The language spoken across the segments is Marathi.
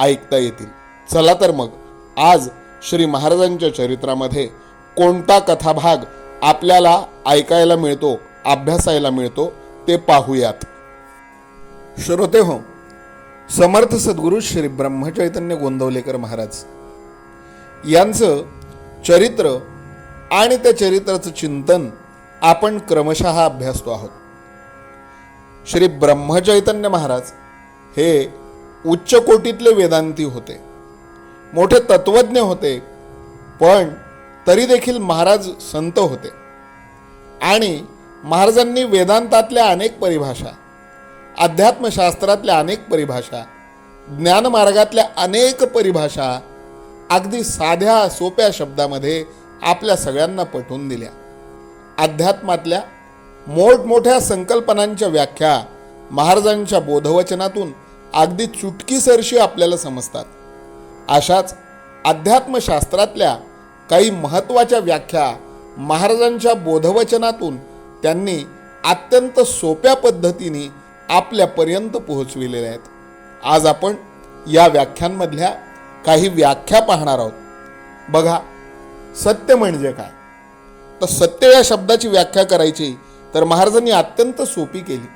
ऐकता येतील. चला तर मग आज श्री महाराजांच्या चरित्रामध्ये कोणता कथाभाग आपल्याला ऐकायला मिळतो अभ्यासायला मिळतो ते पाहूयात. श्रोते हो समर्थ सद्गुरू श्री ब्रह्मचैतन्य गोंदवलेकर महाराज. यांचं चरित्र आणि त्या चरित्राचं चिंतन आपण क्रमशः अभ्यासतो आहोत. श्री ब्रह्मचैतन्य महाराज हे उच्च कोटीतले वेदांती होते. मोठे तत्वज्ञ होते पण तरी देखील महाराज संत होते. आणि महाराजांनी वेदांतातल्या अनेक परिभाषा अध्यात्मशास्त्रातल्या अनेक परिभाषा ज्ञानमार्गातल्या अनेक परिभाषा अगदी साध्या सोप्या शब्दामध्ये आपल्या सगळ्यांना पटवून दिल्या. अध्यात्मातल्या मोठमोठ्या संकल्पनांच्या व्याख्या महाराजांच्या बोधवचनातून अगदी चुटकीसरशी आपल्याला समजतात. अशाच अध्यात्मशास्त्रातल्या काही महत्त्वाच्या व्याख्या महाराजांच्या बोधवचनातून त्यांनी अत्यंत सोप्या पद्धतीने आपल्यापर्यंत पोहोचविलेल्या आहेत. आज आपण या व्याख्यांमधल्या काही व्याख्या पाहणार आहोत. बघा सत्य म्हणजे काय? तर सत्य या शब्दाची व्याख्या करायची तर महाराजांनी अत्यंत सोपी केली.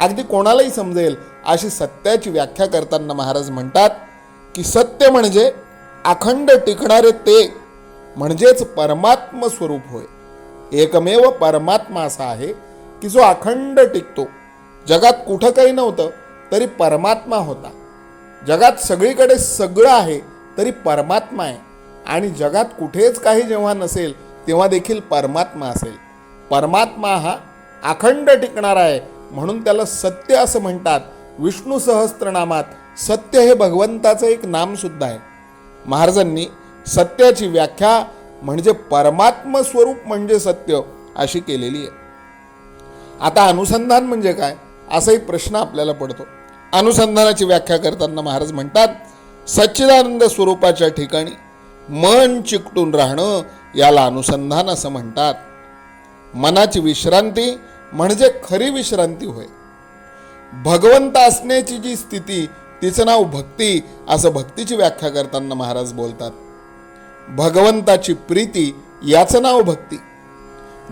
अगदी कोणालाही समजेल अशी सत्याची व्याख्या करताना महाराज म्हणतात की सत्य म्हणजे अखंड टिकणारे ते म्हणजेच परमात्म स्वरूप होय. एकमेव परमात्मा असा आहे की जो अखंड टिकतो. जगात कुठं काही नव्हतं तरी परमात्मा होता. जगात सगळीकडे सगळं आहे तरी परमात्मा आहे. आणि जगात कुठेच काही जेव्हा नसेल तेव्हा देखील परमात्मा असेल. परमात्मा हा अखंड टिकणारा आहे म्हणून त्याला सत्य असं म्हणतात. विष्णू सहस्त्रनामात सत्य हे भगवंताचं एक नाम सुद्धा आहे. महाराजांनी सत्याची व्याख्या म्हणजे परमात्म स्वरूप म्हणजे सत्य अशी केलेली आहे. आता अनुसंधान म्हणजे काय? असाही प्रश्न आपल्याला पडतो. अनुसंधानाची व्याख्या करताना महाराज म्हणतात सच्चिदानंद स्वरूपाच्या ठिकाणी मन चिकटून राहणं याला अनुसंधान असं म्हणतात. मनाची विश्रांती म्हणजे खरी विश्रांती होय. भगवंत असण्याची जी स्थिती तिचं नाव भक्ती असं भक्तीची व्याख्या करताना महाराज बोलतात. भगवंताची प्रीती याचं नाव भक्ती.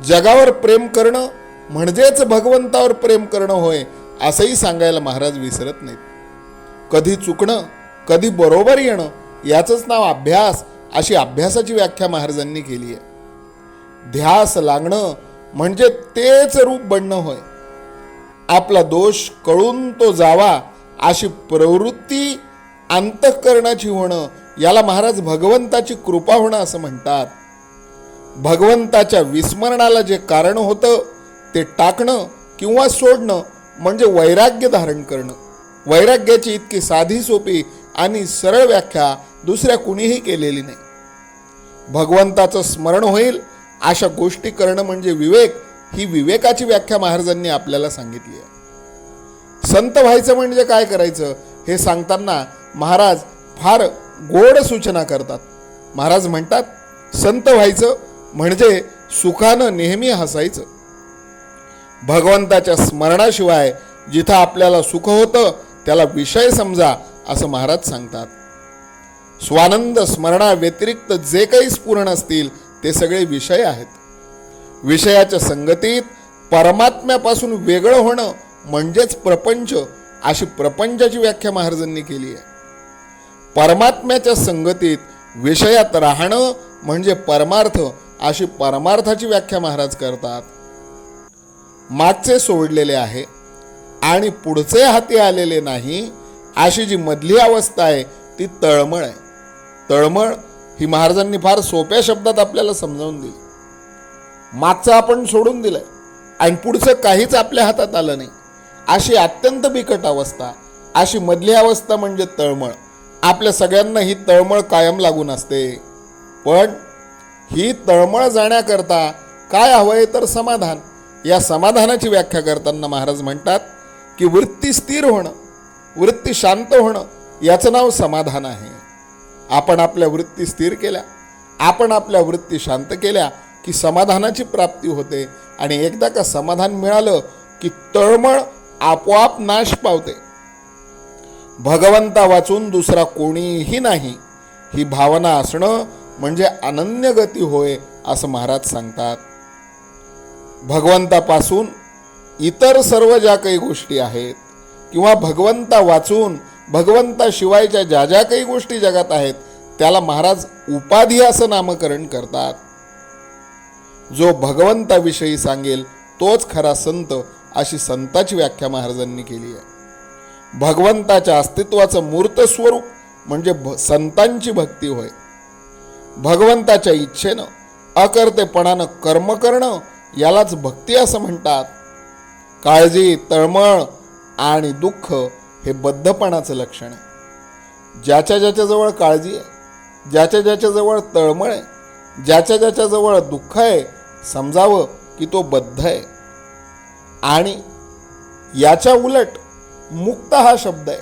जगावर प्रेम करणं म्हणजेच भगवंतावर प्रेम करणं होय असंही सांगायला महाराज विसरत नाहीत. कधी चुकणं कधी बरोबर येणं याचंच नाव अभ्यास अशी अभ्यासाची व्याख्या महाराजांनी केली आहे ध्यास लागणं म्हणजे तेच रूप बनणं होय. आपला दोष कळून तो जावा अशी प्रवृत्ती अंतःकरणाची होणं याला महाराज भगवंताची कृपा होणं असं म्हणतात. भगवंताच्या विस्मरणाला जे कारण होतं ते टाकणं किंवा सोडणं म्हणजे वैराग्य धारण करणं. वैराग्याची इतकी साधी सोपी आणि सरळ व्याख्या दुसऱ्या कुणीही केलेली नाही. भगवंताचं स्मरण होईल अशा गोष्टी करणं म्हणजे विवेक ही विवेकाची व्याख्या महाराजांनी आपल्याला सांगितली आहे. संत व्हायचं म्हणजे काय करायचं हे सांगताना महाराज फार गोड सूचना करतात. महाराज म्हणतात संत व्हायचं म्हणजे सुखानं नेहमी हसायचं. भगवंताच्या स्मरणाशिवाय जिथं आपल्याला सुख होतं त्याला विषय समजा असं महाराज सांगतात. स्वानंद स्मरणा व्यतिरिक्त जे काही स्फुरण असतील ते सगळे विषय आहेत. विषयाच्या संगतीत परमात्म्यापासून वेगळं होणं म्हणजेच प्रपंच अशी प्रपंचाची व्याख्या महाराजांनी केली आहे. परमात्म्याच्या संगतीत विषयात राहणं म्हणजे परमार्थ अशी परमार्थाची व्याख्या महाराज करतात. मागचे सोडलेले आहे आणि पुढचे हाती आलेले नाही अशी जी मधली अवस्था आहे ती तळमळ आहे. तळमळ ही महाराजांनी फार सोप्या शब्दात आपल्याला समजावून दिली. मागचं आपण सोडून दिलंय. आणि पुढचं काहीच आपल्या हातात आलं नाही. अशी अत्यंत बिकट अवस्था अशी मधली अवस्था म्हणजे तळमळ. आपल्या सगळ्यांना ही तळमळ कायम लागून असते. पण ही तळमळ जाण्याकरता काय हवंय तर समाधान. या समाधानाची व्याख्या करताना महाराज म्हणतात की वृत्ती स्थिर होणं वृत्ती शांत होणं याचं नाव समाधान आहे. आपण आपल्या वृत्ती स्थिर केल्या. आपण आपल्या वृत्ती शांत केल्या की समाधानाची प्राप्ती होते आणि एकदा का समाधान मिळालं की तळमळ आपोआप नाश पावते. भगवंता वाचून दुसरा कोणीही नाही. ही भावना असणं म्हणजे अनन्य गती होय असं महाराज सांगतात. भगवंतापासून इतर सर्व ज्या काही गोष्टी आहेत किंवा भगवंता वाचून भगवंताशिवायच्या ज्या ज्या काही गोष्टी जगात आहेत त्याला महाराज उपाधी असं नामकरण करतात. जो भगवंताविषयी सांगेल तोच खरा संत अशी संताची व्याख्या महाराजांनी केली आहे. भगवंताच्या अस्तित्वाचं मूर्त स्वरूप म्हणजे भ संतांची भक्ती होय. भगवंताच्या इच्छेनं अकर्तेपणानं कर्म करणं यालाच भक्ती असं म्हणतात. काळजी तळमळ आणि दुःख हे बद्धपणाचं लक्षण आहे. ज्याच्या ज्याच्याजवळ काळजी आहे ज्याच्या ज्याच्याजवळ तळमळ आहे ज्याच्या ज्याच्याजवळ दुःख आहे समजावं की तो बद्ध आहे. आणि याच्या उलट मुक्त हा शब्द आहे.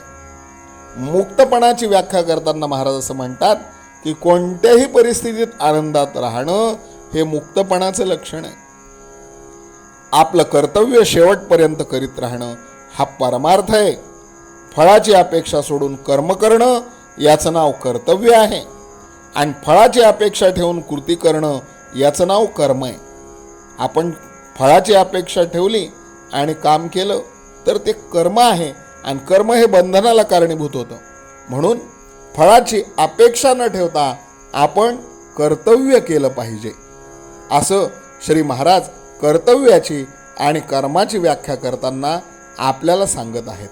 मुक्तपणाची व्याख्या करताना महाराज असं म्हणतात की कोणत्याही परिस्थितीत आनंदात राहणं हे मुक्तपणाचं लक्षण आहे. आपलं कर्तव्य शेवटपर्यंत करीत राहणं हा परमार्थ आहे. फळाची अपेक्षा सोडून कर्म करणं याचं नाव कर्तव्य आहे. आणि फळाची अपेक्षा ठेवून कृती करणं याचं नाव कर्म आहे. आपण फळाची अपेक्षा ठेवली आणि काम केलं तर ते कर्म आहे आणि कर्म हे बंधनाला कारणीभूत होतं. म्हणून फळाची अपेक्षा न ठेवता आपण कर्तव्य केलं पाहिजे. असं श्री महाराज कर्तव्याची आणि कर्माची व्याख्या करताना आपल्याला सांगत आहेत.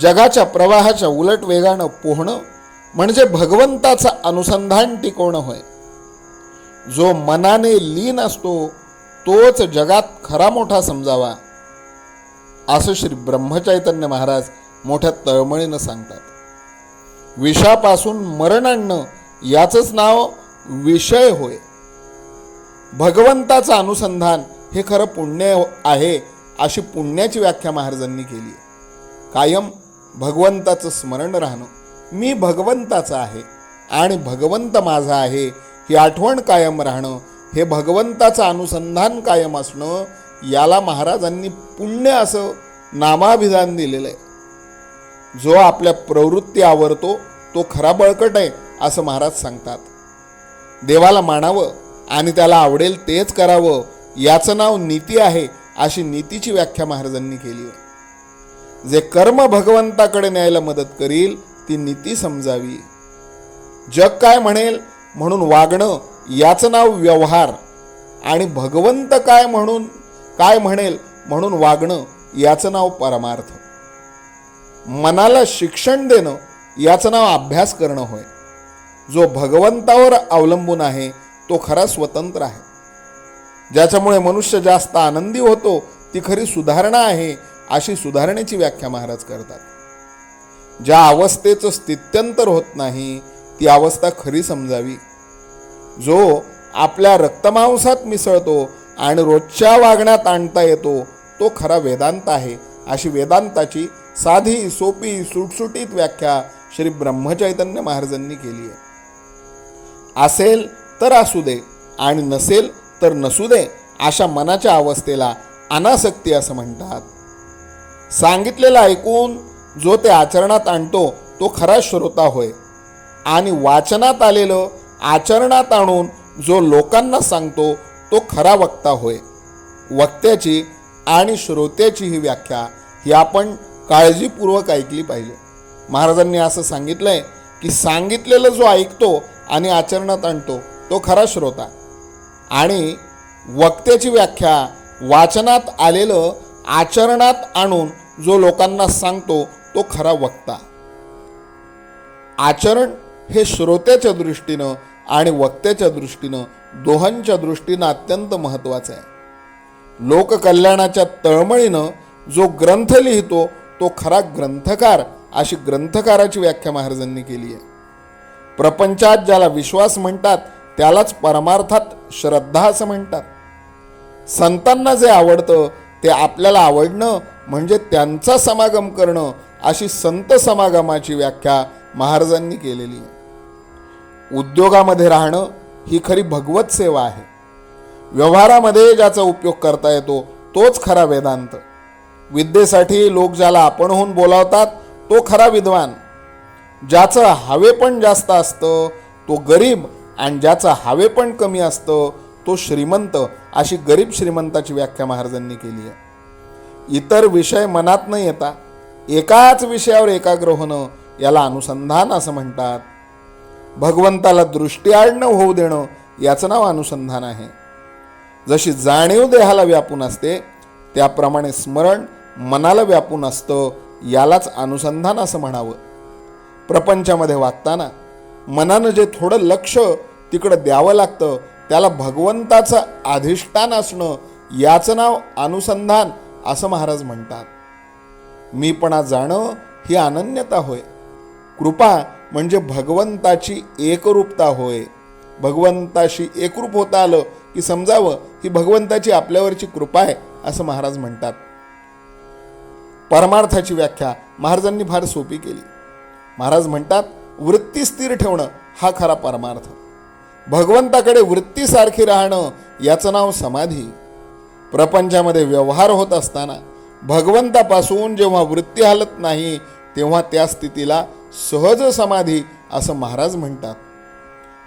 जगाच्या प्रवाहाच्या उलट वेगानं पोहणं म्हणजे भगवंताचं अनुसंधान टिकवणं होय. जो मनाने लीन असतो तोच जगात खरा मोठा समजावा असं श्री ब्रह्मचैतन्य महाराज मोठ्या तळमळीनं सांगतात. विषापासून मरण आणणं याचंच नाव विषय होय. भगवंताचं अनुसंधान हे खरं पुण्य आहे अशी पुण्याची व्याख्या महाराजांनी केली कायम भगवंताचं स्मरण राहणं. मी भगवंताचा आहे आणि भगवंत माझा आहे ही आठवण कायम राहणं हे भगवंताचं अनुसंधान कायम असणं याला महाराजांनी पुण्य असं नामाभिधान दिलेलं आहे. जो आपल्या प्रवृत्ती आवरतो तो खरा बळकट आहे असं महाराज सांगतात. देवाला मानावं आणि त्याला आवडेल तेच करावं याचं नाव नीती आहे अशी नीतीची व्याख्या महाराजांनी केली आहे. जे कर्म भगवंताकडे न्यायला मदत करील ती नीती समजावी. जग काय म्हणेल म्हणून वागणं याचं नाव व्यवहार. आणि भगवंत काय म्हणून काय म्हणेल म्हणून वागणं याचं नाव परमार्थ. मनाला शिक्षण देणं याचं नाव अभ्यास करणं होय. जो भगवंतावर अवलंबून आहे तो खरा स्वतंत्र आहे. ज्याच्यामुळे मनुष्य जास्त आनंदी होतो ती खरी सुधारणा आहे अशी सुधारणेची व्याख्या महाराज करतात. ज्या अवस्थेचं स्थित्यंतर होत नाही ती अवस्था खरी समजावी. जो आपल्या रक्तमांसात मिसळतो आणि रोजच्या वागण्यात आणता येतो तो खरा वेदांत आहे अशी वेदांताची साधी सोपी सुटसुटीत व्याख्या श्री ब्रह्मचैतन्य महाराजांनी केली आहे. असेल तर असू दे आणि नसेल तर नसू दे अशा मनाच्या अवस्थेला अनासक्ती असं म्हणतात. सांगितलेलं ऐकून जो ते आचरणात आणतो तो खरा श्रोता होय. आणि वाचनात आलेलं आचरणात आणून जो लोकांना सांगतो तो खरा वक्ता होय. वक्त्याची आणि श्रोत्याची ही व्याख्या ही आपण काळजीपूर्वक ऐकली पाहिजे. महाराजांनी असं सांगितलं आहे की सांगितलेलं जो ऐकतो आणि आचरणात आणतो तो खरा श्रोता. आणि वक्त्याची व्याख्या वाचनात आलेलं आचरणात आणून जो लोकांना सांगतो तो खरा वक्ता. आचरण हे श्रोत्याच्या दृष्टीनं आणि वक्त्याच्या दृष्टीनं दोहांच्या दृष्टीनं अत्यंत महत्त्वाचं आहे. लोककल्याणाच्या तळमळीनं जो ग्रंथ लिहितो तो खरा ग्रंथकार अशी ग्रंथकाराची व्याख्या महाराजांनी केली आहे. प्रपंचात ज्याला विश्वास म्हणतात त्यालाच परमार्थात श्रद्धा असं म्हणतात. संतांना जे आवडतं ते आपल्याला आवडणं म्हणजे त्यांचा समागम करणं अशी संत समागमाची व्याख्या महाराजांनी केलेली. आहे उद्योगामध्ये राहणं ही खरी भगवत सेवा आहे. व्यवहारामध्ये ज्याचा उपयोग करता येतो तोच खरा वेदांत. विद्येसाठी लोक ज्याला आपणहून बोलावतात तो खरा विद्वान. ज्याचं हवेपण जास्त असतं तो गरीब आणि ज्याचं हवेपण कमी असतं तो श्रीमंत अशी गरीब श्रीमंताची व्याख्या महाराजांनी केली आहे. इतर विषय मनात न येता एकाच विषयावर एकाग्र होणं याला अनुसंधान असं म्हणतात. भगवंताला दृष्टीआडणं होऊ देणं याचं नाव अनुसंधान आहे. जशी जाणीव देहाला व्यापून असते त्याप्रमाणे स्मरण मनाला व्यापून असतं यालाच अनुसंधान असं म्हणावं. प्रपंचामध्ये वागताना मनानं जे थोडं लक्ष तिकडं द्यावं लागतं त्याला भगवंताचं अधिष्ठान असणं याचं नाव अनुसंधान असं महाराज म्हणतात. मीपणा जाणं ही अनन्यता होय. कृपा म्हणजे भगवंताची एकरूपता होय. भगवंताशी एकरूप होता आलं की समजावं ही भगवंताची आपल्यावरची कृपा आहे असं महाराज म्हणतात. परमार्थाची व्याख्या महाराजांनी फार सोपी केली. महाराज म्हणतात वृत्ती स्थिर ठेवणं हा खरा परमार्थ. भगवंताकडे वृत्तीसारखी राहणं याचं नाव समाधी. प्रपंचामध्ये व्यवहार होत असताना भगवंतापासून जेव्हा वृत्ती हलत नाही तेव्हा त्या स्थितीला सहज समाधी असं महाराज म्हणतात.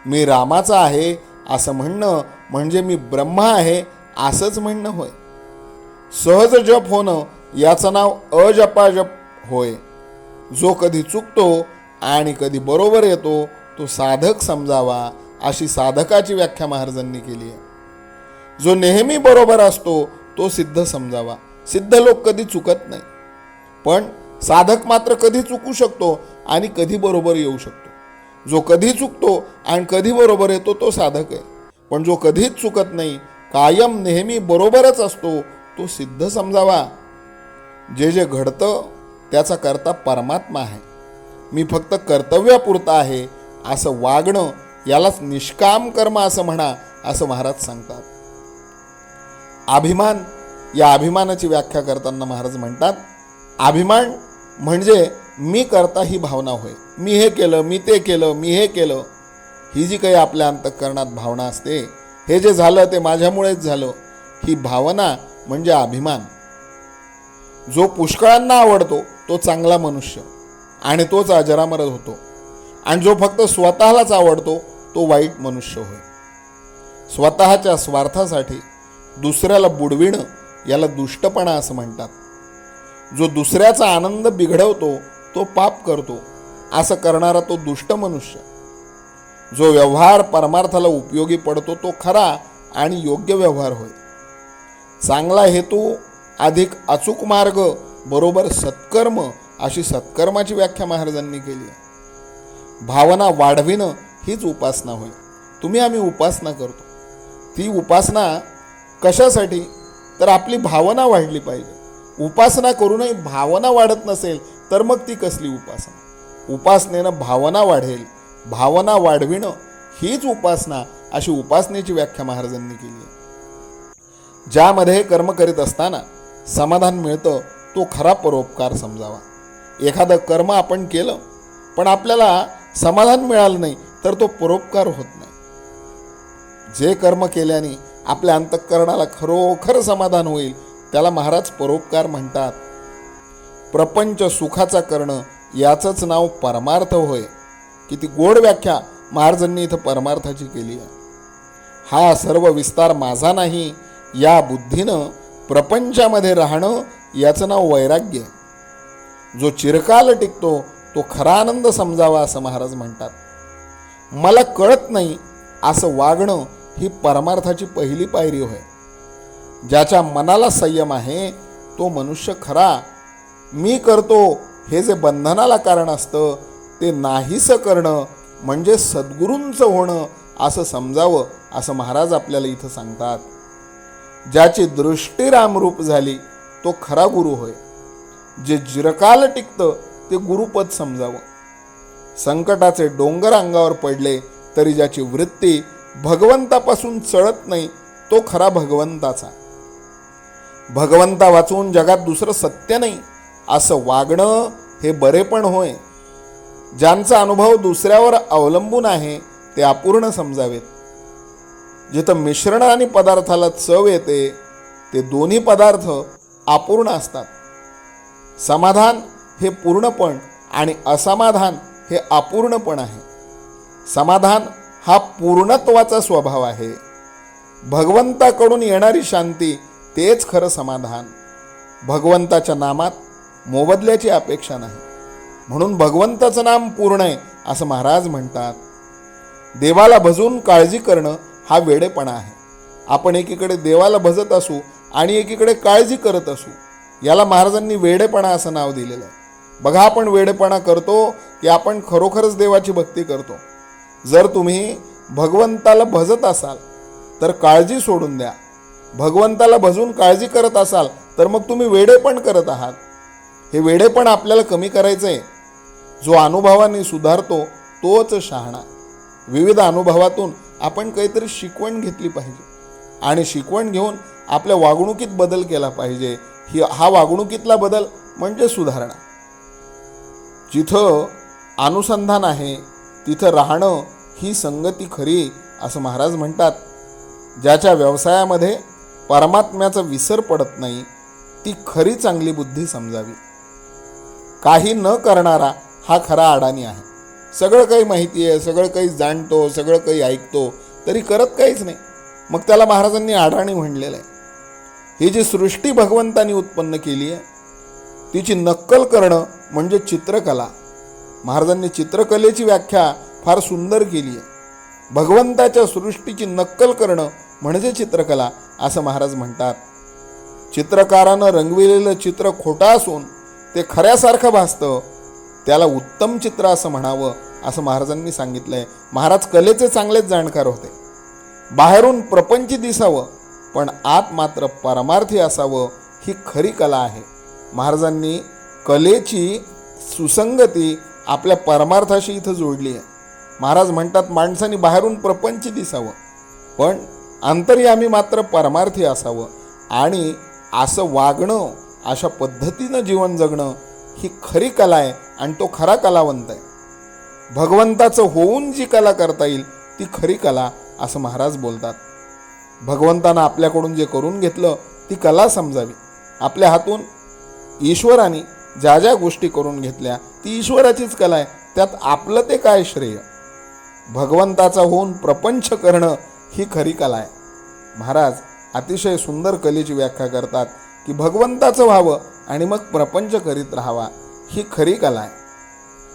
मी रामाचा आहे असं म्हणणं म्हणजे मी ब्रह्मा आहे असंच म्हणणं होय. सहज जप होणं याचं नाव अजपाजप होय. जो कधी चुकतो आणि कधी बरोबर येतो तो साधक समजावा अशी साधकाची व्याख्या महाराजांनी केली आहे. जो नेहमी बरोबर असतो तो सिद्ध समजावा. सिद्ध लोक कधी चुकत नाही. पण साधक मात्र कधी चुकू शकतो आणि कधी बरोबर येऊ शकतो. जो कधी चुकतो आणि कधी बरोबर येतो तो साधक आहे. पण जो कधीच चुकत नाही कायम नेहमी बरोबरच असतो तो सिद्ध समजावा. जे जे घडतं त्याचा करता परमात्मा आहे. मी फक्त कर्तव्यापुरता आहे असं वागणं यालाच निष्काम कर्म असं म्हणा असं महाराज सांगतात. अभिमान या अभिमानाची व्याख्या करताना महाराज म्हणतात अभिमान म्हणजे मी करता ही भावना होय. मी हे केलं मी ते केलं मी हे केलं. ही जी काही आपल्या अंतःकरणात भावना असते हे जे झालं ते माझ्यामुळेच झालं. ही भावना म्हणजे अभिमान. जो पुष्कळांना आवडतो तो चांगला मनुष्य आणि तोच अजरामर होतो. आणि जो फक्त स्वतःलाच आवडतो तो वाईट मनुष्य होय. स्वतःच्या स्वार्थासाठी दुसऱ्याला बुडविणं याला दुष्टपणा असं म्हणतात. जो दुसऱ्याचा आनंद बिघडवतो तो पाप करतो असं करणारा तो दुष्ट मनुष्य. जो व्यवहार परमार्थाला उपयोगी पडतो तो खरा आणि योग्य व्यवहार होय. चांगला हेतू अधिक अचूक मार्ग बरोबर सत्कर्म अशी सत्कर्माची व्याख्या महाराजांनी केली आहे. भावना वाढविणं हीच उपासना होय. तुम्ही आम्ही उपासना करतो. ती उपासना कशासाठी? तर आपली भावना वाढली पाहिजे. उपासना करूनही भावना वाढत नसेल तर मग ती कसली उपासना? उपासनेनं भावना वाढेल. भावना वाढविणं हीच उपासना अशी उपासनेची व्याख्या महाराजांनी केली आहे. ज्यामध्ये कर्म करीत असताना समाधान मिळतं तो खरा परोपकार समजावा. एखादं कर्म आपण केलं पण आपल्याला समाधान मिळालं नाही तर तो परोपकार होत नाही. जे कर्म केल्याने आपल्या अंतःकरणाला खरोखर समाधान होईल त्याला महाराज परोपकार म्हणतात. प्रपंच सुखाचा करणं याचंच नाव परमार्थ होय. किती गोड व्याख्या महाराजांनी इथं परमार्थाची केली आहे. हा सर्व विस्तार माझा नाही या बुद्धीनं प्रपंचामध्ये राहणं याचं नाव वैराग्य. जो चिरकाल टिकतो तो खरा आनंद समजावा असं महाराज म्हणतात. मला कळत नाही असं वागणं ही परमार्थाची पहिली पायरी होय. ज्याच्या मनाला संयम आहे तो मनुष्य खरा. मी करतो हे जे बंधनाला कारण असतं ते नाहीसं करणं म्हणजे सद्गुरूंचं होणं असं समजावं असं महाराज आपल्याला इथं सांगतात. ज्याची दृष्टी रामरूप झाली तो खरा गुरु होय. जे जिरकाल टिकतं ते गुरुपद समजावं. संकटाचे डोंगर अंगावर पडले तरी ज्याची वृत्ती भगवंतापासून चळत नाही तो खरा भगवंताचा. भगवंता वाचून जगात दुसरं सत्य नाही असं वागणं हे बरे पण होय. ज्यांचा अनुभव दुसऱ्यावर अवलंबून आहे ते अपूर्ण समजावेत. जिथं मिश्रण आणि पदार्थाला चव येते ते दोन्ही पदार्थ अपूर्ण असतात. समाधान हे पूर्णपण आणि असमाधान हे अपूर्णपण आहे. समाधान हा पूर्णत्वाचा स्वभाव आहे. भगवंताकडून येणारी शांती तेच खरं समाधान. भगवंताच्या नामात मोबदल्याची अपेक्षा नाही. म्हणून भगवंताचं नाम पूर्ण आहे असं महाराज म्हणतात. देवाला भजून काळजी करणं हा वेडेपणा आहे. आपण एकीकडे देवाला भजत असू आणि एकीकडे काळजी करत असू याला महाराजांनी वेडेपणा असं नाव दिलेलं आहे. बघा आपण वेडेपणा करतो की आपण खरोखरच देवाची भक्ती करतो. जर तुम्ही भगवंताला भजत असाल तर काळजी सोडून द्या. भगवंताला भजून काळजी करत असाल तर मग तुम्ही वेडेपण करत आहात. हे वेडेपण आपल्याला कमी करायचं आहे. जो अनुभवाने सुधारतो तोच शहाणा. विविध अनुभवातून आपण काहीतरी शिकवण घेतली पाहिजे. आणि शिकवण घेऊन आपल्या वागणुकीत बदल केला पाहिजे. ही हा वागणुकीतला बदल म्हणजे सुधारणा. जिथं अनुसंधान आहे तिथं राहणं ही संगती खरी असं महाराज म्हणतात. ज्याच्या व्यवसायामध्ये परमात्म्याचा विसर पडत नाही ती खरी चांगली बुद्धी समजावी. काही न करणारा हा खरा अडाणी आहे. सगळं काही माहिती आहे सगळं काही जाणतो सगळं काही ऐकतो तरी करत काहीच नाही. मग त्याला महाराजांनी अडाणी म्हणलेलं आहे. ही जी सृष्टी भगवंतानी उत्पन्न केली आहे तिची नक्कल करणं म्हणजे चित्रकला. महाराजांनी चित्रकलेची व्याख्या फार सुंदर केली आहे. भगवंताच्या सृष्टीची नक्कल करणं म्हणजे चित्रकला असं महाराज म्हणतात. चित्रकारानं रंगविलेलं चित्र खोटं असून ते खऱ्यासारखं भासतं त्याला उत्तम चित्र असं म्हणावं असं महाराजांनी सांगितलंय. महाराज कलेचे चांगलेच जाणकार होते. बाहेरून प्रपंची दिसावं पण आत मात्र परमार्थी असावं ही खरी कला आहे. महाराजांनी कलेची सुसंगती आपल्या परमार्थाशी इथं जोडली आहे. महाराज म्हणतात माणसाने बाहेरून प्रपंच दिसावं पण अंतर्यामी मात्र परमार्थी असावं. आणि असं वागणं अशा पद्धतीनं जीवन जगणं ही खरी कला आहे आणि तो खरा कलावंत आहे. भगवंताचं होऊन जी कला करता येईल ती खरी कला असं महाराज बोलतात. भगवंतानं आपल्याकडून जे करून घेतलं ती कला समजावी. आपल्या हातून ईश्वराने ज्या ज्या गोष्टी करून घेतल्या ती ईश्वराचीच कला आहे. त्यात आपलं ते काय श्रेय? भगवंताचा होऊन प्रपंच करणं ही खरी कला आहे. महाराज अतिशय सुंदर कलेची व्याख्या करतात की भगवंताचं व्हावं आणि मग प्रपंच करीत राहावा ही खरी कला आहे.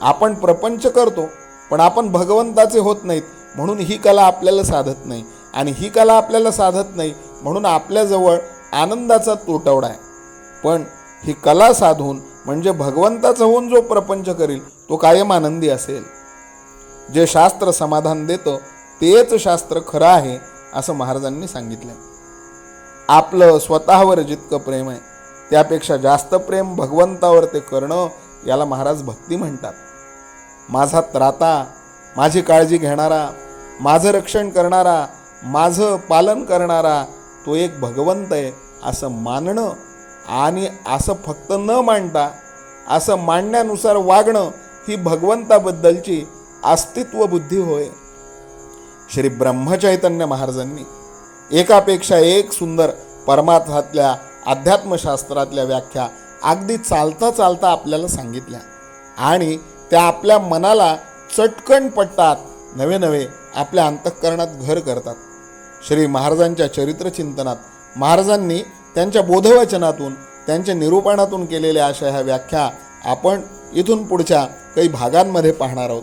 आपण प्रपंच करतो पण आपण भगवंताचे होत नाहीत म्हणून ही कला आपल्याला साधत नाही आणि ही कला आपल्याला साधत नाही म्हणून आपल्याजवळ आनंदाचा तुटवडा आहे. पण ही कला साधून म्हणजे भगवंताचा होऊन जो प्रपंच करील तो कायम आनंदी असेल. जे शास्त्र समाधान देतं तेच शास्त्र खरं आहे असं महाराजांनी सांगितलं. आपलं स्वतःवर जितकं प्रेम आहे त्यापेक्षा जास्त प्रेम भगवंतावर ते करणं याला महाराज भक्ती म्हणतात. माझा त्राता माझी काळजी घेणारा माझं रक्षण करणारा माझं पालन करणारा तो एक भगवंत आहे असं मानणं आणि असं फक्त न मांडता असं मांडण्यानुसार वागणं ही भगवंताबद्दलची अस्तित्व बुद्धी होय. श्री ब्रह्मचैतन्य महाराजांनी एकापेक्षा एक सुंदर परमार्थातल्या अध्यात्मशास्त्रातल्या व्याख्या अगदी चालता चालता आपल्याला सांगितल्या आणि त्या आपल्या मनाला चटकन पटतात नवे नवे आपल्या अंतःकरणात घर करतात. श्री महाराजांच्या चरित्रचिंतनात महाराजांनी त्यांच्या बोधवचनातून त्यांच्या निरूपणातून केलेल्या अशा ह्या व्याख्या आपण इथून पुढच्या काही भागांमध्ये पाहणार आहोत.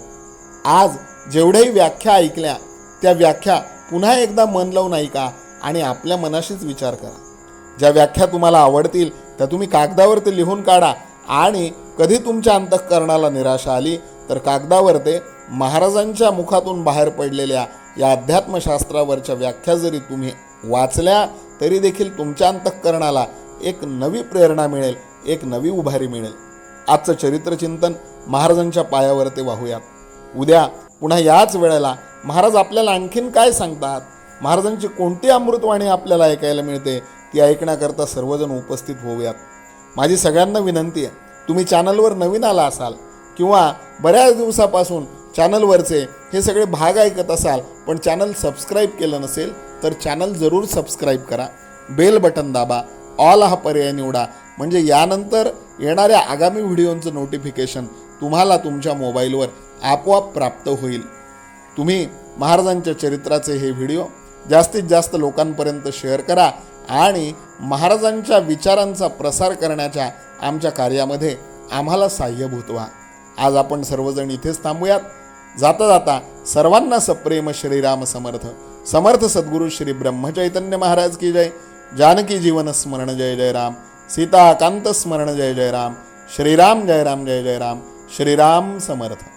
आज जेवढ्याही व्याख्या ऐकल्या त्या व्याख्या पुन्हा एकदा मन लावून ऐका आणि आपल्या मनाशीच विचार करा. ज्या व्याख्या तुम्हाला आवडतील त्या तुम्ही कागदावर ते लिहून काढा आणि कधी तुमच्या अंतःकरणाला निराशा आली तर कागदावर ते महाराजांच्या मुखातून बाहेर पडलेल्या या अध्यात्मशास्त्रावरच्या व्याख्या जरी तुम्ही वाचल्या तरी देखील तुमच्या अंतःकरणाला एक नवी प्रेरणा मिळेल एक नवी उभारी मिळेल. आजचं चरित्रचिंतन महाराजांच्या पायावर ते वाहूयात उद्या पुन्हा याच वेळेला महाराज आपल्याला आणखीन काय सांगतात? महाराजांची कोणती अमृतवाणी आपल्याला ऐकायला मिळते ती ऐकण्याकरता सर्वजण उपस्थित होऊयात. माझी सगळ्यांना विनंती आहे तुम्ही चॅनलवर नवीन आला असाल किंवा बऱ्याच दिवसापासून चॅनलवरचे हे सगळे भाग ऐकत असाल पण चॅनल सबस्क्राईब केलं नसेल तर चॅनल जरूर सबस्क्राईब करा. बेल बटन दाबा ऑल हा पर्याय निवडा. म्हणजे यानंतर येणाऱ्या आगामी व्हिडिओंचं नोटिफिकेशन तुम्हाला तुमच्या मोबाईलवर आपोआप प्राप्त होईल. तुम्ही महाराजांच्या चरित्राचे हे व्हिडिओ जास्तीत जास्त लोकांपर्यंत शेअर करा आणि महाराजांच्या विचारांचा प्रसार करण्याच्या आमच्या कार्यामध्ये आम्हाला साह्यभूत व्हा आज आपण सर्वजण इथेच थांबूयात. जाता जाता सर्वांना सप्रेम श्रीराम समर्थ. समर्थ सद्गुरू श्री ब्रह्मचैतन्य महाराज की जय. जानकी जीवन स्मरण जय जय राम. सीताकांत स्मरण जय जय राम. श्रीराम जय राम जय जय राम. श्रीराम समर्थ.